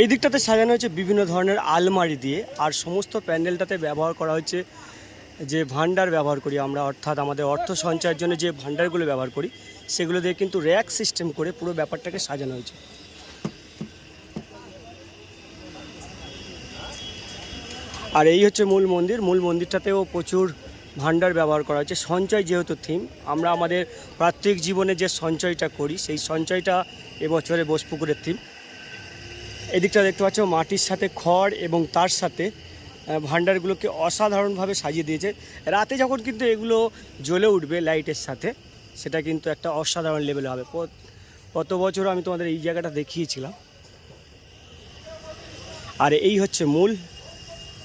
এই দিকটাতে সাজানো হয়েছে বিভিন্ন ধরনের আলমারি দিয়ে, আর সমস্ত প্যান্ডেলটাতে ব্যবহার করা হয়েছে যে ভান্ডার ব্যবহার করি আমরা, অর্থাৎ আমাদের অর্থ সঞ্চয়ের জন্য যে ভান্ডারগুলো ব্যবহার করি, সেগুলো দিয়ে কিন্তু র্যাক সিস্টেম করে পুরো ব্যাপারটাকে সাজানো হয়েছে। আর এই হচ্ছে মূল মন্দির। মূল মন্দিরটাতেও প্রচুর ভান্ডার ব্যবহার করা হয়েছে। সঞ্চয় যেহেতু থিম, আমরা আমাদের প্রাত্যহিক জীবনে যে সঞ্চয়টা করি, সেই সঞ্চয়টা এবছরে বোসপুকুরের থিম। এদিকটা দেখতে পাচ্ছ, মাটির সাথে খড় এবং তার সাথে ভান্ডারগুলোকে অসাধারণভাবে সাজিয়ে দিয়েছে। রাতে যখন কিন্তু এগুলো জ্বলে উঠবে লাইটের সাথে, সেটা কিন্তু একটা অসাধারণ লেভেলে হবে। গত বছর আমি তোমাদের এই জায়গাটা দেখিয়েছিলাম। আর এই হচ্ছে মূল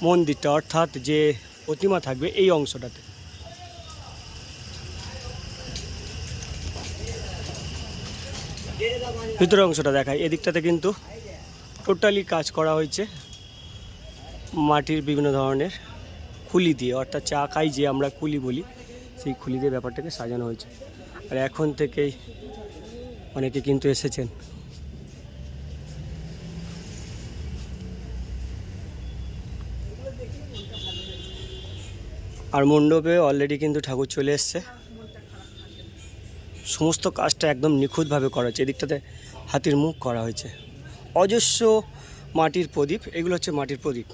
মন্দিরটা, অর্থাৎ যে প্রতিমা থাকবে এই অংশটাতে। ভিতরের অংশটা দেখায় এদিকটাতে কিন্তু টোটালি কাজ করা হয়েছে মাটির বিভিন্ন ধরনের খুলি দিয়ে, অর্থাৎ চা চাকাই যে আমরা খুলি বলি, সেই খুলি দিয়ে ব্যাপারটাকে সাজানো হয়েছে। আর এখন থেকেই অনেকে কিন্তু এসেছেন। আর মণ্ডপে অলরেডি কিন্তু ঠাকুর চলে এসছে। সমস্ত কাজটা একদম নিখুঁতভাবে করা হয়েছে। এদিকটাতে হাতির মুখ করা হয়েছে। অজস্র মাটির প্রদীপ, এগুলো হচ্ছে মাটির প্রদীপ।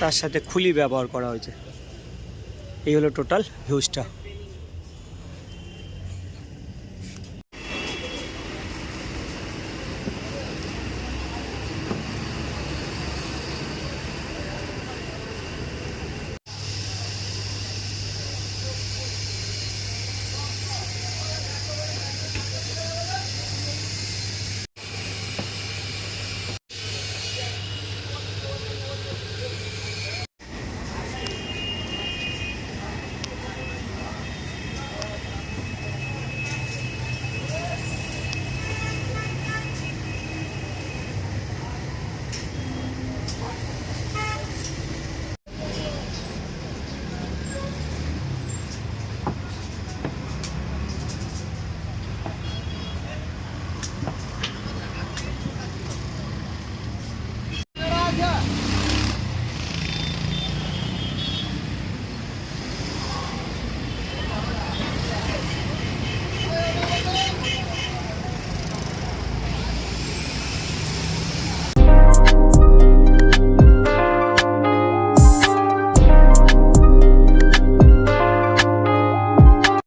তার সাথে খুলি ব্যবহার করা হয়েছে। এই হলো টোটাল হিউজটা